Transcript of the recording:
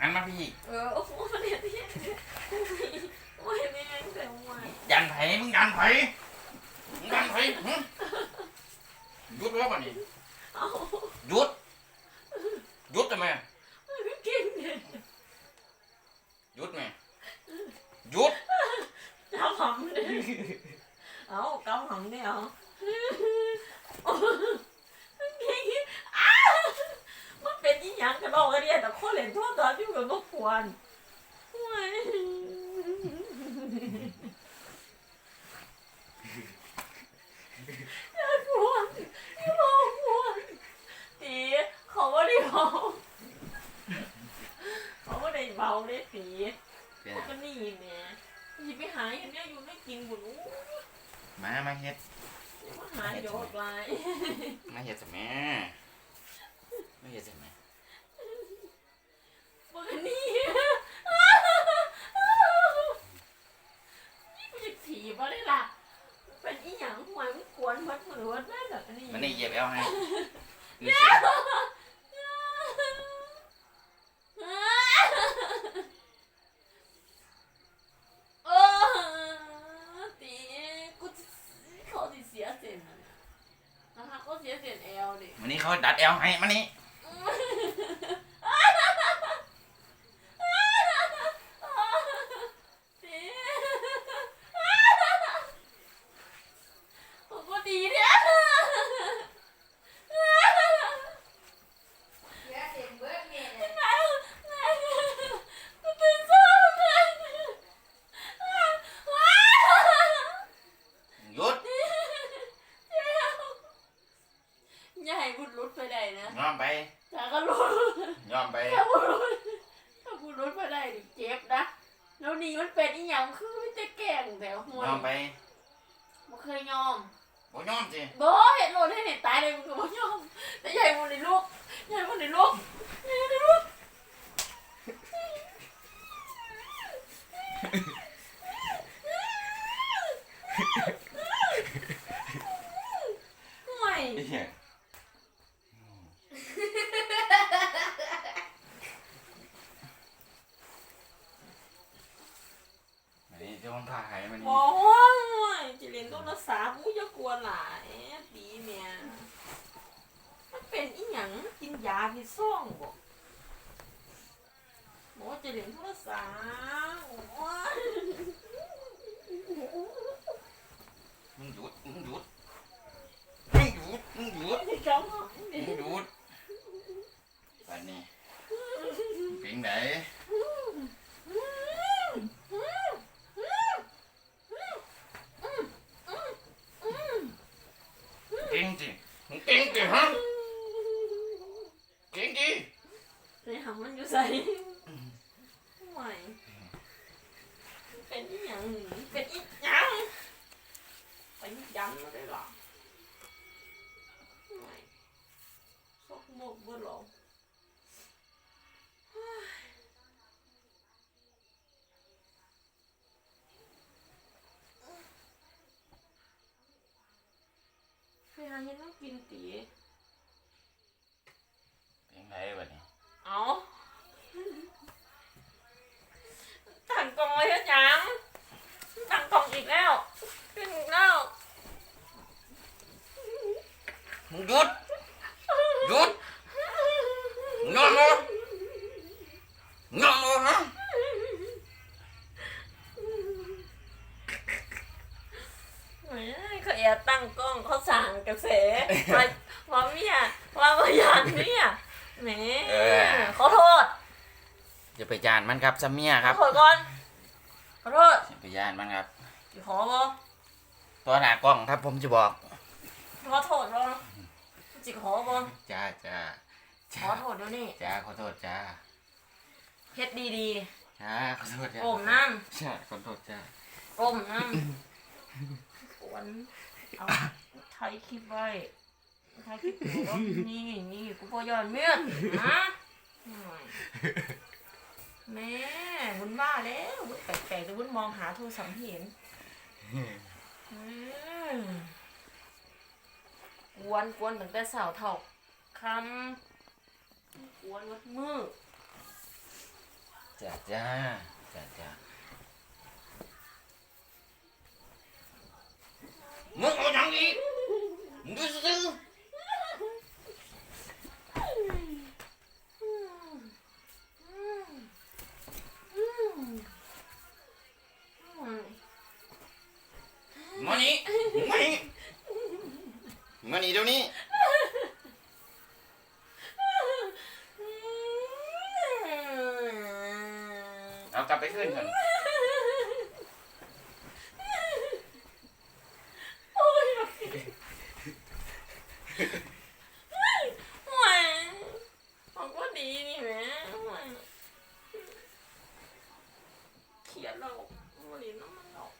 พี่ เออโอ้โหมันเห็นที่โอ้ยแม่งแต่ว่ายันไผมึงยันไผมึงยันไผหึหยุดแล้วป่ะนี่เอาหยุดหยุดทำไมกินเนี่ยหยุดไหมหยุดเจ้าหำเนี่ยเอาเก้าหำเนี่ยเหรอมันเก่งอ้า มันเป็นยี่หยังกันบอกกันเนี่ยแต่คนเล่นทั่วตอนที่มันก็ควรโอ้ยอย่าควรอย่าบอกควรตีเขาว่าได้เบาเขาว่าได้เบาได้ตีเป็นก็นี่แม่ยิไปหาอย่างเนี้ยอยู่ไม่กินบุญอู้มามาเฮ็ด มาหาเดี๋ยวอดลายมาเฮ็ดสิแม่มาเฮ็ดสิแม่ บอกกันนี่นี่กูจะถีบมาได้ล่ะ เป็นอีหยังห วยมันกวนมัดมือวัดแม่แบบนี้มันนี่เหยียบเอวให้ดูสิเออตีกูเขาสิเสียเส้นนะคะเขาเสียเส้นเอวดิมันนี่เขาดัดเอวให้มันนี่ ผมก็ดีเนี่ย เดี๋ยวเสียงเบิร์ดเนี่ย กูตื่นเช้าเลย หยุด อย่าให้บุญรุดไปได้นะยอมไปแต่ก็รุดยอมไปถ้าบุญรุดถ้าบุญรุดไปได้ดิเจ็บนะแล้วนี่มันเป็นอีหยังคือไม่จะแกล้งแต่หัวยอมไปบ่เคยยอมบ่ยอมสิบ่เห็นโลดให้เห็นตายเลยมึงก็บ่ยอมแต่ใหญ่บุญในลูกใหญ่บุญในลูกใหญ่บุญในลูกห่วย เหี้ยอันนี้เจะมันพาหายมันบนี่อกว่าจะเรียนโทรศัพท์กูจะกลัวหลายปีเนี่ยมันเป็นอีหยังกินยาพิษซ่องบอกบอกว่าจะเรียนโทรศัพท์โอ้ยมึงหยุดมึงหยุดมึงหยุดมึงหยุดไอ้เจ้าหอมมึนี่งหยุดปันนี้เป็นไงเก่งจริงมึงเก่งจริงฮะเก่งจริง ไอ้หำมันอยู่ใส่ไม่เป็นอีหยังเป็นอีหยังเป็นยันมาได้หรอไม่ซกหมกเบื่อหรอ ไปหาเห็นต้องกินตีเป็นไงวะนี่เอาตั้งกล่องไว้เถอะจังตั้งกล่องอีกแล้วขึ้นอีกแล้ว มึงหยุดหยุดงอนเลยงอนเลยฮะ เฮ้ยเขาแอบตั้งกล้องเขาสั่ง กระแสว่าว่าเมียว่าพยานเมียแหมขอโทษอย่าไปยานมันครับซัมเมียขคอรับโทษก่อนขอโทษอย่าไปยานมันครับสิขอบ่ตัวหน้ากล้องครับผมจะบอกขอโทษบ่จิขอบ่จ้าจ้าขอโทษเดี๋ยวนี้จ้าขอโทษจ้าเฮ็ดดีจ้าขอโทษจ้าๆอมน้จ้าขอโทษจ้าำอมน้ำกวนเอา ไทยคลิปไว้ไทยคลิปไว้นี่นี่กูพอยอนเมียนะหน่อยแม่บุญบ้าแล้วบุญแปลกๆแต่บุญมองหาโทรศัพท์ไม่เห็นกวนกวนตั้งแต่สาวเท่าคำกวนวัดมือจ้าจ้าจ้าจ้าเอาอย่างอีกมึง มาหนีเดี๋ยวนี้ เอากลับไปขึ้นเถอะโอ้ยห่วยของก็ดีนี่แหมห่วยเขียนเราหลินน้ำมันหรอก